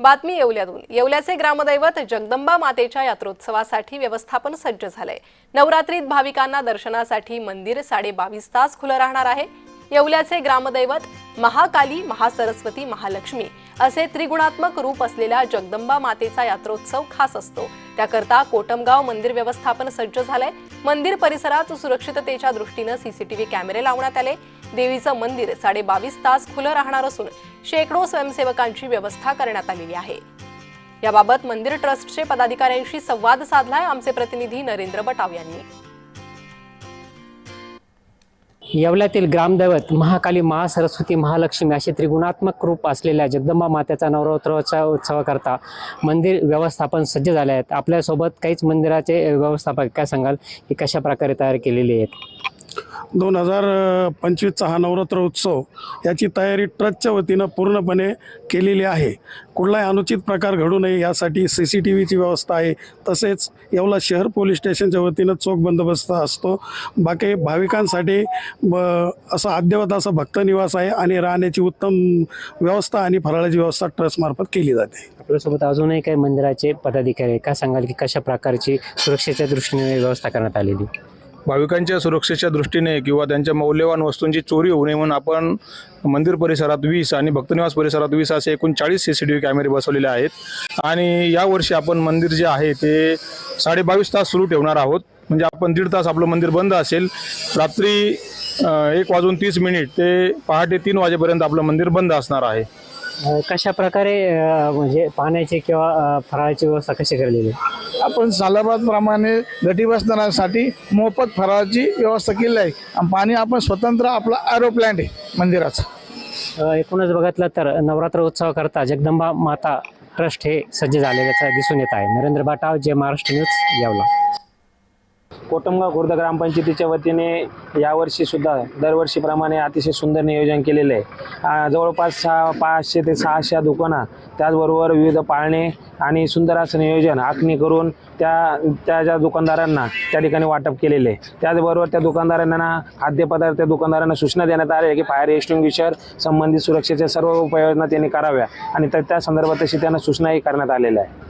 बातमी येवल्यातून. येवल्याचे ग्रामदैवत जगदंबा मातेच्या यात्रोत्सवासाठी व्यवस्थापन सज्ज झालंय. नवरात्रीत भाविकांना दर्शनासाठी मंदिर साडे बावीस तास खुलं राहणार आहे. येवल्याचे ग्रामदैवत महाकाली महासरस्वती महालक्ष्मी असे त्रिगुणात्मक रूप असलेल्या जगदंबा मातेचा यात्रोत्सव खास असतो. त्याकरता कोटमगाव मंदिर व्यवस्थापन सज्ज झालंय. मंदिर परिसरात सुरक्षिततेच्या दृष्टीनं सीसीटीव्ही कॅमेरे लावण्यात आले. देवीचं मंदिर साडे बावीस तास खुलं राहणार असून शेकडो स्वयंसेवकांची व्यवस्था करण्यात आलेली आहे. याबाबत मंदिर ट्रस्टचे पदाधिकाऱ्यांशी संवाद साधलाय आमचे प्रतिनिधी नरेंद्र बटाव यांनी. येवल्यातील ग्रामदैवत महाकाली महासरस्वती महालक्ष्मी असे त्रिगुणात्मक रूप असलेल्या जगदंबा मातेचा नवरात्रोत्सव उत्सवाकरता मंदिर व्यवस्थापन सज्ज झाले आहेत. आपल्यासोबत काहीच मंदिराचे व्यवस्थापक काय सांगाल? की कशा प्रकारे तयार केलेली आहेत? दोन हजार पंचवीसचा हा नवरात्र उत्सव याची तयारी ट्रस्टच्या वतीनं पूर्णपणे केलेली आहे. कुठलाही अनुचित प्रकार घडू नये यासाठी सी सी टी व्हीची व्यवस्था आहे. तसेच येवला शहर पोलीस स्टेशनच्या वतीनं चोख बंदोबस्त असतो. बाकी भाविकांसाठी ब असं अद्यवत असं भक्त निवास आहे आणि राहण्याची उत्तम व्यवस्था आणि फराळाची व्यवस्था ट्रस्टमार्फत केली जाते. आपल्यासोबत अजूनही काही मंदिराचे पदाधिकारी आहे काय सांगाल की कशा प्रकारची सुरक्षेच्या दृष्टीने व्यवस्था करण्यात आलेली? भाविकांच्या सुरक्षेच्या दृष्टीने किंवा त्यांच्या मौल्यवान वस्तूंची चोरी होऊ नये म्हणून आपण मंदिर परिसरात वीस आणि भक्तनिवास परिसरात वीस असे एकूण चाळीस सी सी टी व्ही कॅमेरे बसवलेले आहेत. आणि यावर्षी आपण मंदिर जे आहे ते साडेबावीस तास सुरू ठेवणार आहोत. म्हणजे आपण दीड तास आपलं मंदिर बंद असेल. रात्री एक वाजून तीस मिनिट ते पहाटे तीन वाजेपर्यंत आपलं मंदिर बंद असणार आहे. कशा प्रकारे अं, म्हणजे पाण्याची किंवा अं, फराळाची व्यवस्था कशी केलेली? आहे आपण सालाबादप्रमाणे घटी बसणाऱ्यांसाठी मोफत फराळाची व्यवस्था केली आहे. आणि पाणी आपण स्वतंत्र आपला प्लॅन्ट आहे मंदिराचा. अ, एकूणच बघितलं तर नवरात्र उत्सवाकरता जगदंबा माता ट्रस्ट हे सज्ज झालेल्याचं दिसून येत आहे. नरेंद्र बाटाव जे महाराष्ट्र न्यूज यावला. कोटमगाव खुर्द ग्रामपंचायतीच्या वतीने यावर्षीसुद्धा दरवर्षीप्रमाणे अतिशय सुंदर नियोजन केलेलं आहे. जवळपास सहा पाचशे ते सहाशे दुकानं त्याचबरोबर विविध पाळणे आणि सुंदर असं नियोजन आखणी करून त्या त्या ज्या दुकानदारांना त्या ठिकाणी वाटप केलेले आहे. त्याचबरोबर त्या दुकानदारांना खाद्यपदार्थ त्या दुकानदारांना सूचना देण्यात आल्या की फायर एक्स्टिंग्विशर संबंधित सुरक्षेच्या सर्व उपाययोजना त्यांनी कराव्या आणि त्या त्या संदर्भात तशी त्यांना सूचनाही करण्यात आलेल्या आहे